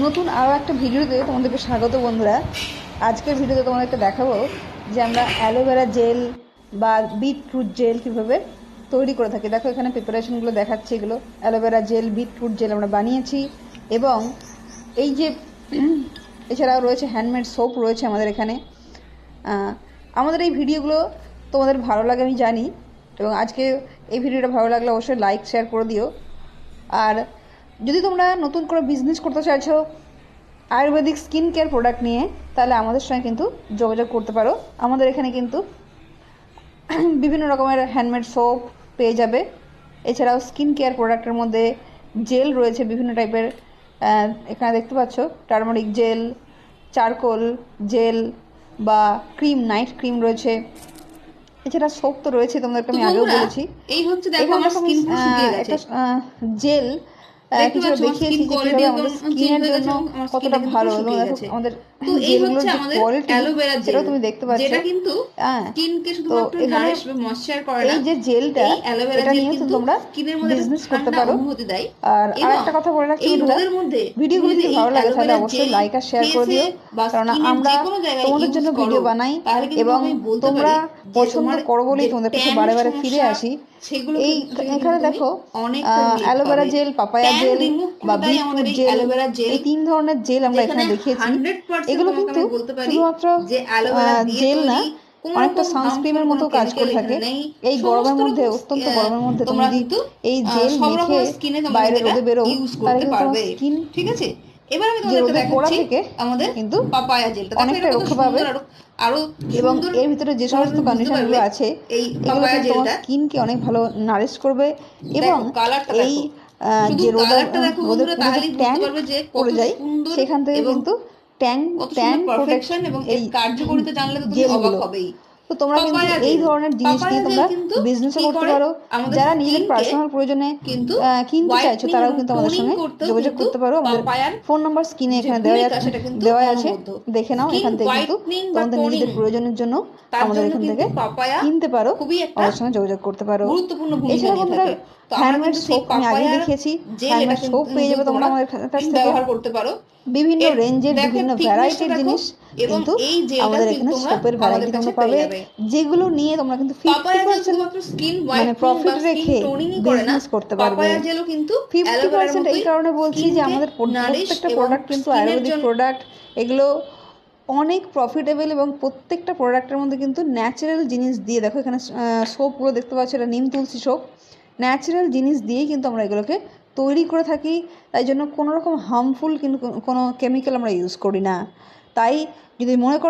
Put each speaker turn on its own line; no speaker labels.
নতুন আরও একটা ভিডিওতে তোমাদেরকে স্বাগত বন্ধুরা। আজকের ভিডিওতে তোমাদেরকে দেখাবো যে আমরা অ্যালোভেরা জেল বা বিটরুট জেল কীভাবে তৈরি করে থাকি। দেখো এখানে প্রিপারেশনগুলো দেখাচ্ছে এগুলো। অ্যালোভেরা জেল, বিটরুট জেল আমরা বানিয়েছি এবং এই যে এছাড়াও রয়েছে হ্যান্ডমেড সোপ রয়েছে আমাদের এখানে। আমাদের এই ভিডিওগুলো তোমাদের ভালো লাগে আমি জানি এবং আজকে এই ভিডিওটা ভালো লাগলে অবশ্যই লাইক শেয়ার করে দিও। আর যদি তোমরা নতুন করে বিজনেস করতে চাইছো আয়ুর্বেদিক স্কিন কেয়ার প্রোডাক্ট নিয়ে তাহলে আমাদের সঙ্গে কিন্তু যোগাযোগ করতে পারো। আমাদের এখানে কিন্তু বিভিন্ন রকমের হ্যান্ডমেড সোপ পেয়ে যাবে। এছাড়াও স্কিন কেয়ার প্রোডাক্টের মধ্যে জেল রয়েছে বিভিন্ন টাইপের এখানে দেখতে পাচ্ছ টার্মারিক জেল চারকোল জেল বা ক্রিম নাইট ক্রিম রয়েছে। এছাড়া সোপ তো রয়েছে তোমাদেরকে আমি আগেও বলেছি।
এই হচ্ছে দেখো আমার স্কিন
একটা জেল কিছুটা দেখিয়েছি যে কীভাবে আমাদের স্কিনের জন্য কতটা ভালো এবং। আমাদের
তো এই হচ্ছে আমাদের অ্যালোভেরা জেল।
তুমি দেখতে পাচ্ছ।
যেটা কিন্তু
হ্যাঁ।
স্কিনকে শুধুমাত্র নারিশ বা ময়শ্চার করে না।
এই যে জেলটা
অ্যালোভেরা জেল কিন্তু
তোমরা
স্কিনের মধ্যে
বিজনেস করতে পারো।
অনুভূতি দেয়।
আর আরেকটা কথা বলে রাখছি
এই রোদের মধ্যে
ভিডিওগুলো
তুমি
যদি ভালো লাগে তাহলে অবশ্যই লাইক আর শেয়ার করে দিও কারণ আমরা তোমাদের জন্য ভিডিও বানাই এবং তোমরা পছন্দ করো বলেই তোমাদের কাছে বারে বারে ফিরে আসি।
সেগুলো
এই এখানে দেখো
তুমি অনেকটা
aloe vera gel papaya gel বা বিটরুট জেল এই তিন ধরনের জেল আমরা এখানে দেখিয়েছি।
100%
এগুলো কিন্তু শুধুমাত্র জেল না অনেকটা সানস্ক্রিমের মতো কাজ করে থাকে। এই গরমের মধ্যে অত্যন্ত গরমের মধ্যে তুমি
তোমরা কিন্তু,
এই জেল মেখে বাইরে রোদে বেরো তাহলে কিন্তু স্কিন
ঠিক আছে? এবার আমি তোমাদেরকে দেখাচ্ছি আমাদের
কিন্তু
পাপায়া জেলটা।
অনেকটা রক্ষা পাবে।
আরো-
এবং এর ভিতরে যে সমস্ত কন্ডিশনগুলো আছে
এই পাপায়া জেলটা।
স্কিনকে অনেক ভালো নারিশ করবে এবং এই যে রোদে
কালারটা দেখো
রোদে
বন্ধুরা, বুঝতে
ট্যান
পারবে যে কত
পড়ে যায়
সুন্দর
সেখান থেকে কিন্তু ট্যান
ট্যাং প্রোটেকশন এবং
এই
কার্যকারিতা জানলে তো তুমি অবাক হবেই।
তো তোমরা কিন্তু এই ধরনের জিনিস নিয়ে তোমরা
কিন্তু
বিজনেসও করতে পারো। যারা নিজেদের পার্সোনাল প্রয়োজনে
কিন্তু
চাইছো তারাও কিন্তু আমাদের সঙ্গে যোগাযোগ করতে পারো। আমাদের ফোন নাম্বার স্ক্রিনে এখানে দেওয়া আছে দেওয়া আছে। দেখে নাও এখান থেকে কিন্তু তোমাদের নিজেদের প্রয়োজনের জন্য আমাদের এখান থেকে কিনতে পারো আমাদের সঙ্গে যোগাযোগ করতে পারো। এছাড়া বন্ধুরা হ্যান্ডমেড সোপ আমি আগে দেখিয়েছি। হ্যান্ডমেড সোপ পেয়ে যাবে তোমরা
তোমরা
আমাদের কাছ থেকে
ব্যবহার করতে পারো।
বিভিন্ন রেঞ্জের বিভিন্ন ভ্যারাইটির জিনিস কিন্তু আমাদের এখানে সোপের ভ্যারাইটি তোমরা পাবে।
যাবে।
যেগুলো নিয়ে তোমরা কিন্তু ফিফটি
পাপায়া জেল শুধুমাত্র স্কিন
মানে রেখে business করতে পারবে।
পাপায়া জেলও কিন্তু
ফিফটি
অ্যালোভেরার
পার্সেন্ট এই কারণে বলছি যে আমাদের প্রত্যেকটা প্রোডাক্ট কিন্তু আয়ুর্বেদিক প্রোডাক্ট এগুলো অনেক প্রফিটেবল এবং প্রত্যেকটা প্রোডাক্টের মধ্যে কিন্তু ন্যাচারাল জিনিস দিয়ে দেখো এখানে সোপগুলো দেখতে পাচ্ছ এটা নিম তুলসি সোপ ন্যাচারাল জিনিস দিয়েই কিন্তু আমরা এগুলোকে তৈরি করে থাকি তাই জন্য কোনো রকম হার্মফুল কিন্তু কোনো কেমিক্যাল আমরা ইউজ করি না তাই যদি মনে করো